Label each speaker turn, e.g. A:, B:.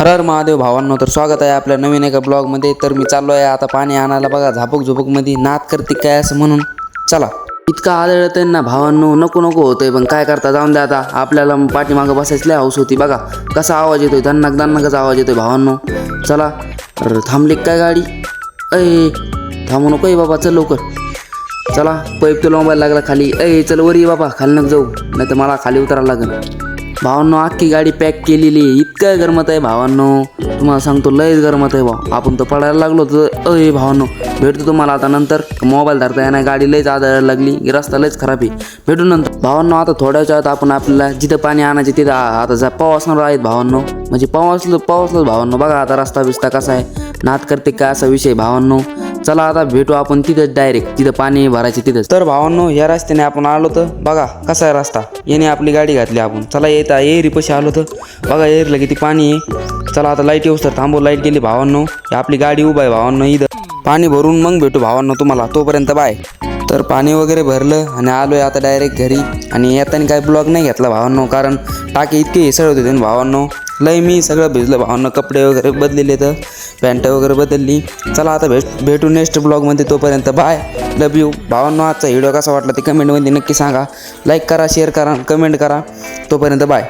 A: हर हर महादेव भावांनो तर स्वागत आहे आपल्या नवीन एका ब्लॉगमध्ये. तर मी चाललो आहे आता पाणी आणायला. बघा झापक झुपूकमध्ये नात करते काय असं म्हणून. चला. इतका आदळ त्यांना भावांनो नको नको होतंय पण काय करता जाऊन द्या आता. आपल्याला पाठीमागं बसायची लय हौस होती बघा. कसा आवाज येतोय दन्नाक दन्नाकचा आवाज येतोय भावांनो. चला. तर थांबली काय गाडी? अय थांबू नको आहे बाबा चल लवकर. चला पैप तुला मोबाईल लागला खाली. अय चल वर ये बाबा खाली नक जाऊ. नाही तर मला खाली उतरायला लागेल. भावांनो अख्खी गाडी पॅक केलेली आहे. इतकं गरमत आहे भावांनो. तुम्हाला सांगतो लयच गरमत आहे भाऊ. आपण तर पडायला लागलो तर अय भावांनो भेटतो तुम्हाला आता नंतर. मोबाईल धरता येणार गाडी लयच आदळायला लागली. की रस्ता लयच खराब आहे. भेटू नंतर. भावांनो आता थोड्या वेळात आपण आपल्याला जिथं पाणी आणायचे तिथं आता जा पावसणार आहेत भावांनो. म्हणजे पावसलं पावसलं भावांनो. बघा आता रस्ता बिस्ता कसा आहे. नात करते काय असा विषय भावांनो. चला आता भेटू आपण तिथंच डायरेक्ट तिथं पाणी भरायचे तिथंच. तर भावांनो या रस्त्याने आपण आलो तर बघा कसा आहे रस्ता. याने आपली गाडी घातली आपण. चला येता एरी पशी आलो तर बघा एरीला किती पाणी आहे. चला आता लाइट येऊस तर थांबव लाइट गेली भावांनो. आपली गाडी उभा आहे भावांनो इथं. पाणी भरून मग भेटू भावांनो तुम्हाला. तोपर्यंत बाय तर पाणी वगैरे भरलं आणि आलो आहे आता डायरेक्ट घरी. आणि येताना काही ब्लॉग नाही घेतला भावांनो कारण टाके इतके हेसळ होते भावांनो. लय मी सगळं भिजलं भावनं. कपडे वगैरे बदलेले तर पॅन्ट वगैरे बदलली. चला आता भेट भेटू नेक्स्ट ब्लॉगमध्ये तोपर्यंत. बाय लव यू भावांनो आजचा व्हिडिओ कसा वाटला ते कमेंटमध्ये नक्की सांगा. लाईक करा शेअर करा कमेंट करा. तोपर्यंत बाय